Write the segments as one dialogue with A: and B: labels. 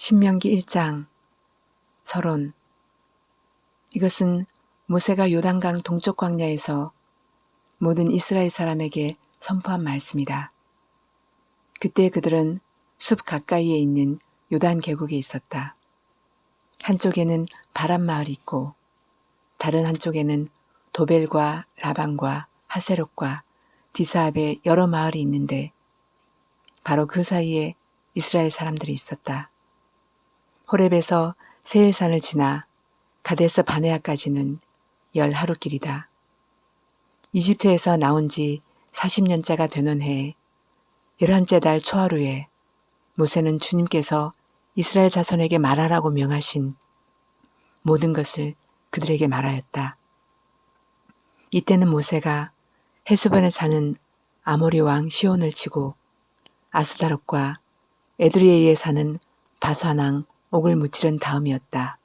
A: 신명기 1장 서론 이것은 모세가 요단강 동쪽 광야에서 모든 이스라엘 사람에게 선포한 말씀이다. 그때 그들은 숲 가까이에 있는 요단 계곡에 있었다. 한쪽에는 바람 마을이 있고 다른 한쪽에는 도벨과 라반과 하세롯과 디사압의 여러 마을이 있는데 바로 그 사이에 이스라엘 사람들이 있었다. 호렙에서 세일산을 지나 가데스 바네아까지는 열 하루 길이다. 이집트에서 나온 지 40년째가 되는 해에 열한째 달 초하루에 모세는 주님께서 이스라엘 자손에게 말하라고 명하신 모든 것을 그들에게 말하였다. 이때는 모세가 헤스본에 사는 아모리 왕 시온을 치고 아스다롯과 에드리에에 사는 바산왕 옥을 무찌른 다음이었다.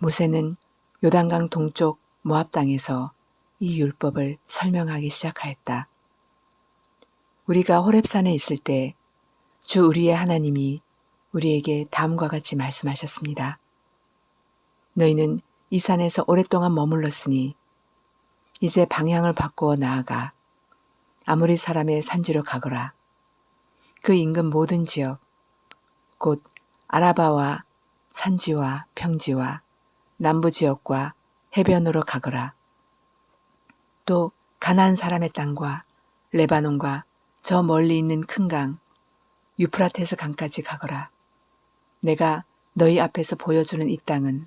A: 모세는 요단강 동쪽 모압 땅에서 이 율법을 설명하기 시작하였다. 우리가 호렙산에 있을 때 주 우리의 하나님이 우리에게 다음과 같이 말씀하셨습니다. 너희는 이 산에서 오랫동안 머물렀으니 이제 방향을 바꾸어 나아가 아무리 사람의 산지로 가거라. 그 인근 모든 지역, 곧 아라바와 산지와 평지와 남부 지역과 해변으로 가거라. 또 가나안 사람의 땅과 레바논과 저 멀리 있는 큰 강, 유프라테스 강까지 가거라. 내가 너희 앞에서 보여주는 이 땅은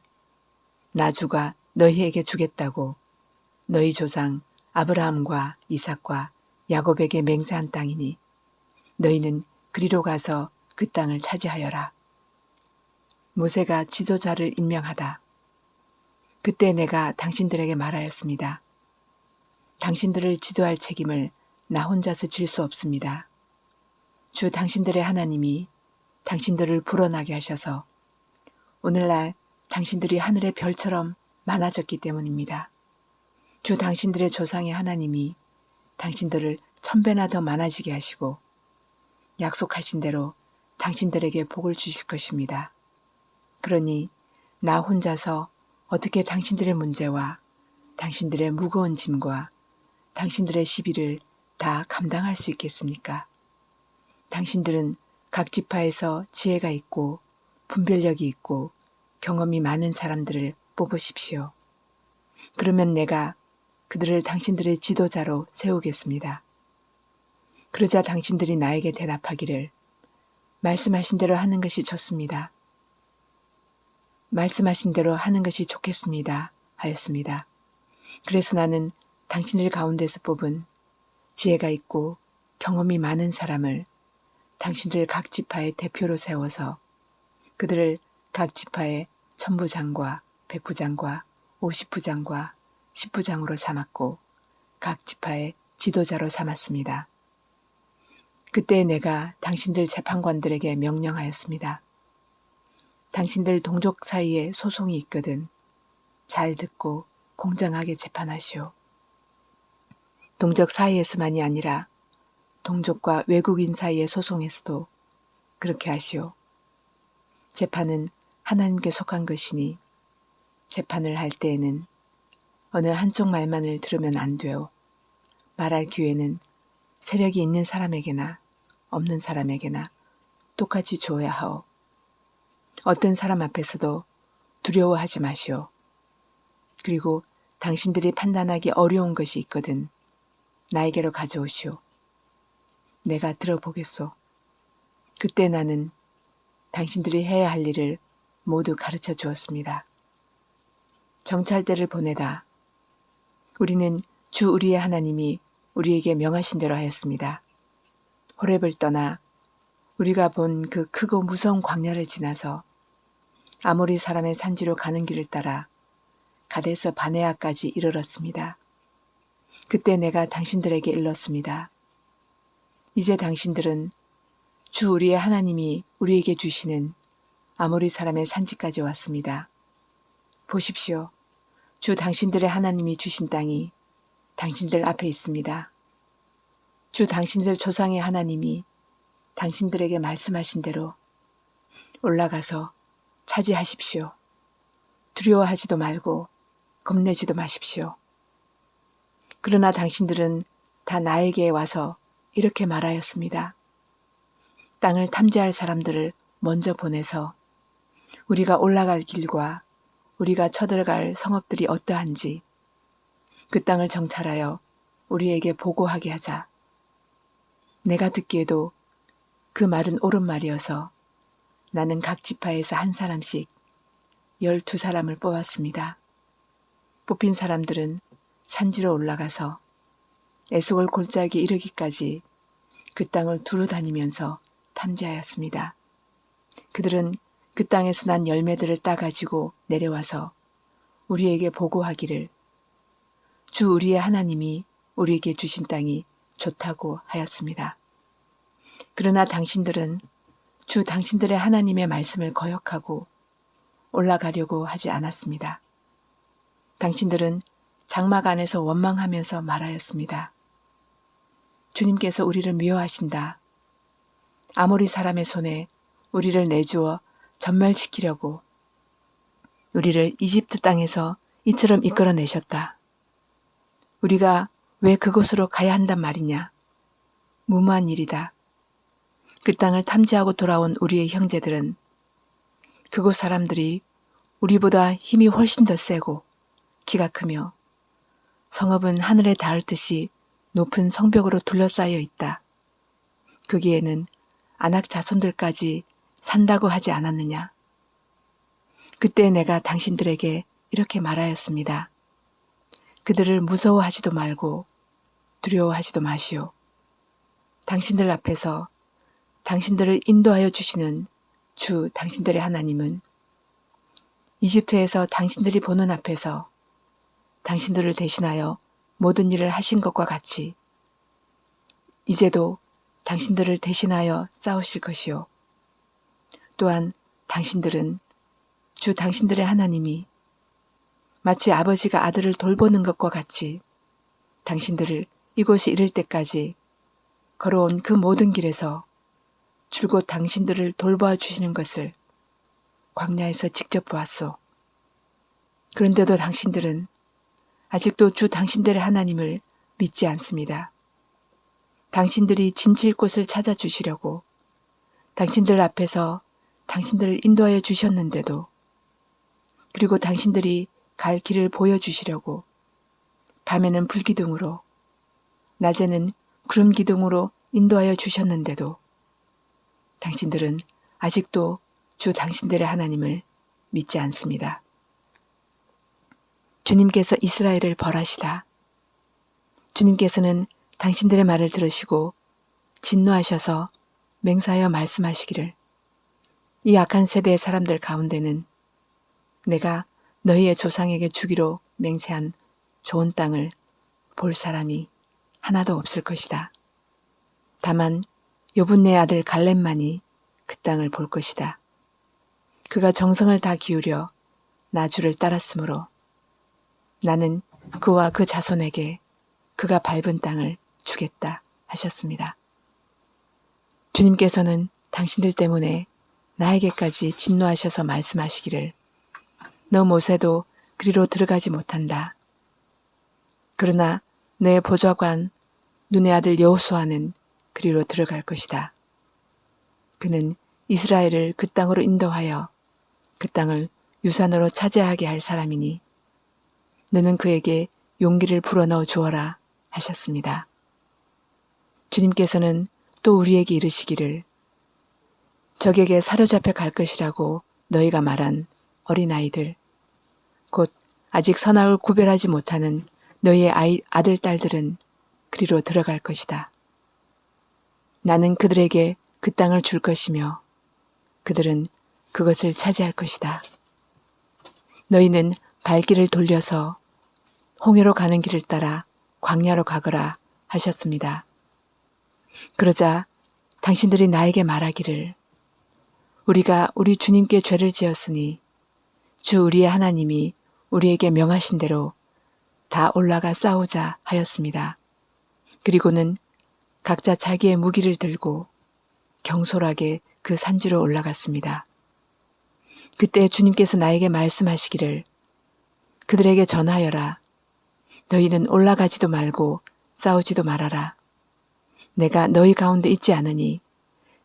A: 나주가 너희에게 주겠다고 너희 조상 아브라함과 이삭과 야곱에게 맹세한 땅이니 너희는 그리로 가서 그 땅을 차지하여라. 모세가 지도자를 임명하다. 그때 내가 당신들에게 말하였습니다. 당신들을 지도할 책임을 나 혼자서 질 수 없습니다. 주 당신들의 하나님이 당신들을 불어나게 하셔서 오늘날 당신들이 하늘의 별처럼 많아졌기 때문입니다. 주 당신들의 조상의 하나님이 당신들을 천배나 더 많아지게 하시고 약속하신 대로 당신들에게 복을 주실 것입니다. 그러니 나 혼자서 어떻게 당신들의 문제와 당신들의 무거운 짐과 당신들의 시비를 다 감당할 수 있겠습니까? 당신들은 각 지파에서 지혜가 있고 분별력이 있고 경험이 많은 사람들을 뽑으십시오. 그러면 내가 그들을 당신들의 지도자로 세우겠습니다. 그러자 당신들이 나에게 대답하기를 말씀하신 대로 하는 것이 좋습니다. 말씀하신 대로 하는 것이 좋겠습니다. 하였습니다. 그래서 나는 당신들 가운데서 뽑은 지혜가 있고 경험이 많은 사람을 당신들 각 지파의 대표로 세워서 그들을 각 지파의 천부장과 백부장과 오십부장과 십부장으로 삼았고 각 지파의 지도자로 삼았습니다. 그때 내가 당신들 재판관들에게 명령하였습니다. 당신들 동족 사이에 소송이 있거든 잘 듣고 공정하게 재판하시오. 동족 사이에서만이 아니라 동족과 외국인 사이의 소송에서도 그렇게 하시오. 재판은 하나님께 속한 것이니 재판을 할 때에는 어느 한쪽 말만을 들으면 안 돼요. 말할 기회는 세력이 있는 사람에게나 없는 사람에게나 똑같이 주어야 하오. 어떤 사람 앞에서도 두려워하지 마시오. 그리고 당신들이 판단하기 어려운 것이 있거든 나에게로 가져오시오. 내가 들어보겠소. 그때 나는 당신들이 해야 할 일을 모두 가르쳐 주었습니다. 정찰대를 보내다. 우리는 주 우리의 하나님이 우리에게 명하신 대로 하였습니다. 호랩을 떠나 우리가 본 그 크고 무서운 광야를 지나서 아모리 사람의 산지로 가는 길을 따라 가데서 바네아까지 이르렀습니다. 그때 내가 당신들에게 일렀습니다. 이제 당신들은 주 우리의 하나님이 우리에게 주시는 아모리 사람의 산지까지 왔습니다. 보십시오. 주 당신들의 하나님이 주신 땅이 당신들 앞에 있습니다. 주 당신들 조상의 하나님이 당신들에게 말씀하신 대로 올라가서 차지하십시오. 두려워하지도 말고 겁내지도 마십시오. 그러나 당신들은 다 나에게 와서 이렇게 말하였습니다. 땅을 탐지할 사람들을 먼저 보내서 우리가 올라갈 길과 우리가 쳐들어갈 성읍들이 어떠한지 그 땅을 정찰하여 우리에게 보고하게 하자. 내가 듣기에도 그 말은 옳은 말이어서 나는 각 지파에서 한 사람씩 열두 사람을 뽑았습니다. 뽑힌 사람들은 산지로 올라가서 에스골 골짜기에 이르기까지 그 땅을 두루 다니면서 탐지하였습니다. 그들은 그 땅에서 난 열매들을 따가지고 내려와서 우리에게 보고하기를 주 우리의 하나님이 우리에게 주신 땅이 좋다고 하였습니다. 그러나 당신들은 주 당신들의 하나님의 말씀을 거역하고 올라가려고 하지 않았습니다. 당신들은 장막 안에서 원망하면서 말하였습니다. 주님께서 우리를 미워하신다. 아모리 사람의 손에 우리를 내주어 전멸시키려고 우리를 이집트 땅에서 이처럼 이끌어내셨다. 우리가 왜 그곳으로 가야 한단 말이냐? 무모한 일이다. 그 땅을 탐지하고 돌아온 우리의 형제들은 그곳 사람들이 우리보다 힘이 훨씬 더 세고 키가 크며 성읍은 하늘에 닿을 듯이 높은 성벽으로 둘러싸여 있다. 거기에는 안악 자손들까지 산다고 하지 않았느냐. 그때 내가 당신들에게 이렇게 말하였습니다. 그들을 무서워하지도 말고 두려워하지도 마시오. 당신들 앞에서 당신들을 인도하여 주시는 주 당신들의 하나님은 이집트에서 당신들이 보는 앞에서 당신들을 대신하여 모든 일을 하신 것과 같이 이제도 당신들을 대신하여 싸우실 것이요. 또한 당신들은 주 당신들의 하나님이 마치 아버지가 아들을 돌보는 것과 같이 당신들을 이곳에 이를 때까지 걸어온 그 모든 길에서 줄곧 당신들을 돌보아 주시는 것을 광야에서 직접 보았소. 그런데도 당신들은 아직도 주 당신들의 하나님을 믿지 않습니다. 당신들이 진칠 곳을 찾아주시려고 당신들 앞에서 당신들을 인도하여 주셨는데도 그리고 당신들이 갈 길을 보여주시려고 밤에는 불기둥으로 낮에는 구름 기둥으로 인도하여 주셨는데도 당신들은 아직도 주 당신들의 하나님을 믿지 않습니다. 주님께서 이스라엘을 벌하시다. 주님께서는 당신들의 말을 들으시고 진노하셔서 맹사하여 말씀하시기를 이 악한 세대의 사람들 가운데는 내가 너희의 조상에게 주기로 맹세한 좋은 땅을 볼 사람이 하나도 없을 것이다. 다만 요분네 아들 갈렙만이 그 땅을 볼 것이다. 그가 정성을 다 기울여 나주를 따랐으므로 나는 그와 그 자손에게 그가 밟은 땅을 주겠다 하셨습니다. 주님께서는 당신들 때문에 나에게까지 진노하셔서 말씀하시기를 너 모세도 그리로 들어가지 못한다. 그러나 내 보좌관 눈의 아들 여호수아는 그리로 들어갈 것이다. 그는 이스라엘을 그 땅으로 인도하여 그 땅을 유산으로 차지하게 할 사람이니 너는 그에게 용기를 불어넣어 주어라 하셨습니다. 주님께서는 또 우리에게 이르시기를 적에게 사로잡혀 갈 것이라고 너희가 말한 어린아이들 곧 아직 선악을 구별하지 못하는 너희의 아이, 아들, 딸들은 그리로 들어갈 것이다. 나는 그들에게 그 땅을 줄 것이며 그들은 그것을 차지할 것이다. 너희는 발길을 돌려서 홍해로 가는 길을 따라 광야로 가거라 하셨습니다. 그러자 당신들이 나에게 말하기를 우리가 우리 주님께 죄를 지었으니 주 우리의 하나님이 우리에게 명하신 대로 다 올라가 싸우자 하였습니다. 그리고는 각자 자기의 무기를 들고 경솔하게 그 산지로 올라갔습니다. 그때 주님께서 나에게 말씀하시기를 그들에게 전하여라. 너희는 올라가지도 말고 싸우지도 말아라. 내가 너희 가운데 있지 않으니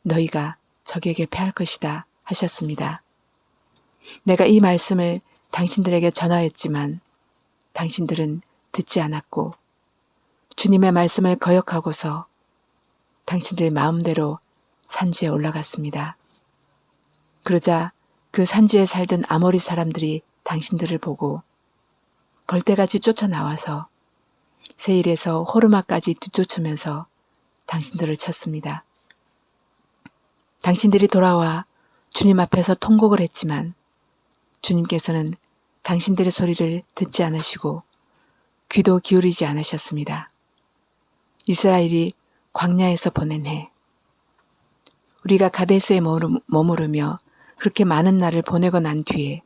A: 너희가 적에게 패할 것이다 하셨습니다. 내가 이 말씀을 당신들에게 전하였지만 당신들은 듣지 않았고 주님의 말씀을 거역하고서 당신들 마음대로 산지에 올라갔습니다. 그러자 그 산지에 살던 아모리 사람들이 당신들을 보고 벌떼같이 쫓아나와서 세일에서 호르마까지 뒤쫓으면서 당신들을 쳤습니다. 당신들이 돌아와 주님 앞에서 통곡을 했지만 주님께서는 당신들의 소리를 듣지 않으시고 귀도 기울이지 않으셨습니다. 이스라엘이 광야에서 보낸 해. 우리가 가데스에 머무르며 그렇게 많은 날을 보내고 난 뒤에